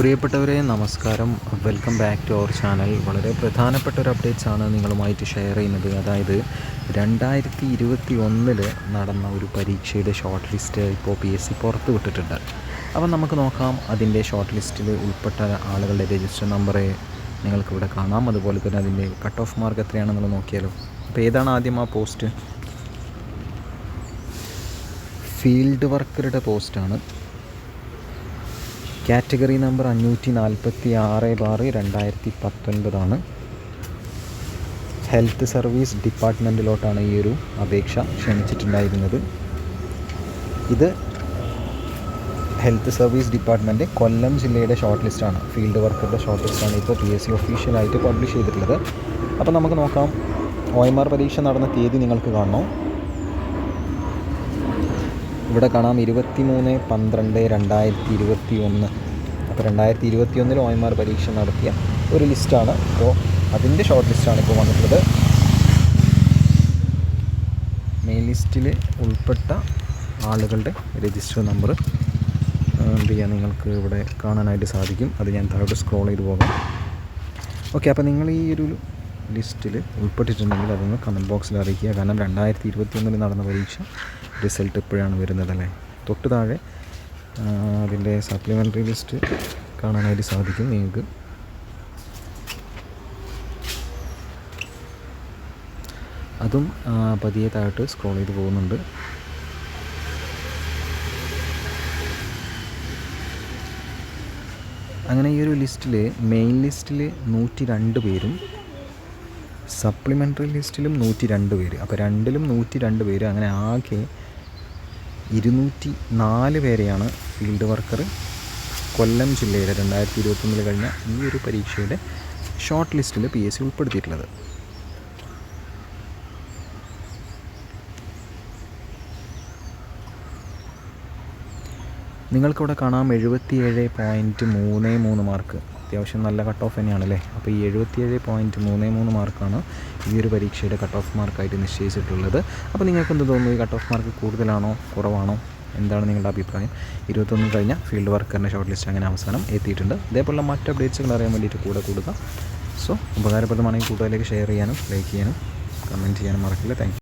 പ്രിയപ്പെട്ടവരെ നമസ്കാരം. Welcome back to our channel വളരെ പ്രധാനപ്പെട്ട ഒരു അപ്ഡേറ്റ്സ് ആണ് നിങ്ങളുമായിട്ട് ഷെയർ ചെയ്യുന്നത്. അതായത് രണ്ടായിരത്തി ഇരുപത്തി ഒന്നിൽ നടന്ന ഒരു പരീക്ഷയുടെ ഷോർട്ട് ലിസ്റ്റ് ഇപ്പോൾ പി എസ് സി പുറത്ത് വിട്ടിട്ടുണ്ട്. അപ്പം നമുക്ക് നോക്കാം അതിന്റെ ഷോർട്ട് ലിസ്റ്റിൽ ഉൾപ്പെട്ട ആളുകളുടെ രജിസ്റ്റർ നമ്പർ നിങ്ങൾക്കിവിടെ കാണാം. അതുപോലെ തന്നെ അതിന്റെ കട്ട് ഓഫ് മാർക്ക് എത്രയാണെന്നുള്ളത് നോക്കിയാലോ. അപ്പോൾ ഏതാണ് ആദ്യം ആ പോസ്റ്റ് ഫീൽഡ് വർക്കറുടെ പോസ്റ്റാണ് കാറ്റഗറി നമ്പർ അഞ്ഞൂറ്റി നാൽപ്പത്തി ആറ് ബാറ് രണ്ടായിരത്തി പത്തൊൻപതാണ് ഹെൽത്ത് സർവീസ് ഡിപ്പാർട്ട്മെന്റിലോട്ടാണ് ഈ ഒരു അപേക്ഷ ക്ഷണിച്ചിട്ടുണ്ടായിരുന്നത്. ഇത് ഹെൽത്ത് സർവീസ് ഡിപ്പാർട്ട്മെന്റ് കൊല്ലം ജില്ലയുടെ ഷോർട്ട് ലിസ്റ്റാണ് ഫീൽഡ് വർക്കറുടെ ഷോർട്ട് ലിസ്റ്റാണ് ഇപ്പോൾ പി എസ് സി ഒഫീഷ്യലായിട്ട് പബ്ലിഷ് ചെയ്തിട്ടുള്ളത്. അപ്പോൾ നമുക്ക് നോക്കാം. ഒ എം ആർ പരീക്ഷ നടന്ന തീയതി നിങ്ങൾക്ക് കാണണം? ഇവിടെ കാണാം ഇരുപത്തി മൂന്ന് പന്ത്രണ്ട് രണ്ടായിരത്തി ഇരുപത്തി ഒന്ന് അപ്പോൾ രണ്ടായിരത്തി ഇരുപത്തി ഒന്നിൽ ആർ പരീക്ഷ നടത്തിയ ഒരു ലിസ്റ്റാണ്. അപ്പോൾ അതിന്റെ ഷോർട്ട് ലിസ്റ്റാണ് ഇപ്പോൾ വന്നിട്ടുള്ളത്. മെയിൻ ലിസ്റ്റിൽ ഉൾപ്പെട്ട ആളുകളുടെ രജിസ്റ്റർ നമ്പർ എന്ത് ചെയ്യാൻ നിങ്ങൾക്ക് ഇവിടെ കാണാനായിട്ട് സാധിക്കും. അത് ഞാൻ താഴോട്ട് സ്ക്രോൾ ചെയ്ത് പോകാം. ഓക്കെ അപ്പോൾ നിങ്ങൾ ഈ ഒരു ലിസ്റ്റിൽ ഉൾപ്പെട്ടിട്ടുണ്ടെങ്കിൽ അതൊന്ന് കമന്റ് ബോക്സിൽ അറിയിക്കുക. കാരണം രണ്ടായിരത്തി ഇരുപത്തി ഒന്നിൽ നടന്ന പരീക്ഷ റിസൾട്ട് ഇപ്പോഴാണ് വരുന്നതല്ലേ? തൊട്ട് താഴെ അതിന്റെ സപ്ലിമെന്ററി ലിസ്റ്റ് കാണാനായിട്ട് സാധിക്കും നിങ്ങൾക്ക്. അതും പതിയെ താഴോട്ട് സ്ക്രോൾ ചെയ്ത് പോകുന്നുണ്ട്. അങ്ങനെ ഈ ഒരു ലിസ്റ്റിൽ മെയിൻ ലിസ്റ്റിൽ നൂറ്റി രണ്ട് പേരും സപ്ലിമെന്ററി ലിസ്റ്റിലും നൂറ്റി രണ്ട് പേര്. അപ്പോൾ രണ്ടിലും നൂറ്റി രണ്ട് പേര് അങ്ങനെ ആകെ ഇരുന്നൂറ്റി നാല് പേരെയാണ് ഫീൽഡ് വർക്കർ കൊല്ലം ജില്ലയിലെ രണ്ടായിരത്തി ഇരുപത്തൊന്നിൽ കഴിഞ്ഞ ഈ ഒരു പരീക്ഷയുടെ ഷോർട്ട് ലിസ്റ്റിൽ പി എസ് സി ഉൾപ്പെടുത്തിയിട്ടുള്ളത്. നിങ്ങൾക്കിവിടെ കാണാം എഴുപത്തിയേഴ് പോയിന്റ് മൂന്ന് മൂന്ന് മാർക്ക്. അത്യാവശ്യം നല്ല കട്ട് ഓഫ് തന്നെയാണല്ലേ? അപ്പോൾ ഈ എഴുപത്തിയേഴ് പോയിന്റ് മൂന്ന് മൂന്ന് മാർക്കാണ് ഈ ഒരു പരീക്ഷയുടെ കട്ട് ഓഫ് മാർക്കായിട്ട് നിശ്ചയിച്ചിട്ടുള്ളത്. അപ്പോൾ നിങ്ങൾക്ക് എന്ത് തോന്നുന്നു? ഈ കട്ട് ഓഫ് മാർക്ക് കൂടുതലാണോ? കുറവാണോ? എന്താണ് നിങ്ങളുടെ അഭിപ്രായം? ഇരുപത്തൊന്ന് കഴിഞ്ഞ ഫീൽഡ് വർക്കറിന്റെ ഷോർട്ട് ലിസ്റ്റ് അങ്ങനെ അവസാനം എത്തിയിട്ടുണ്ട്. ഇതേപോലുള്ള മറ്റ് അപ്ഡേറ്റ്സുകൾ അറിയാൻ വേണ്ടിയിട്ട് കൂടെ കൂടുക. സോ ഉപകാരപ്രദമാണെങ്കിൽ കൂടുതലേക്ക് ഷെയർ ചെയ്യാനും ലൈക്ക് ചെയ്യാനും കമന്റ് ചെയ്യാനും മറക്കില്ല. താങ്ക്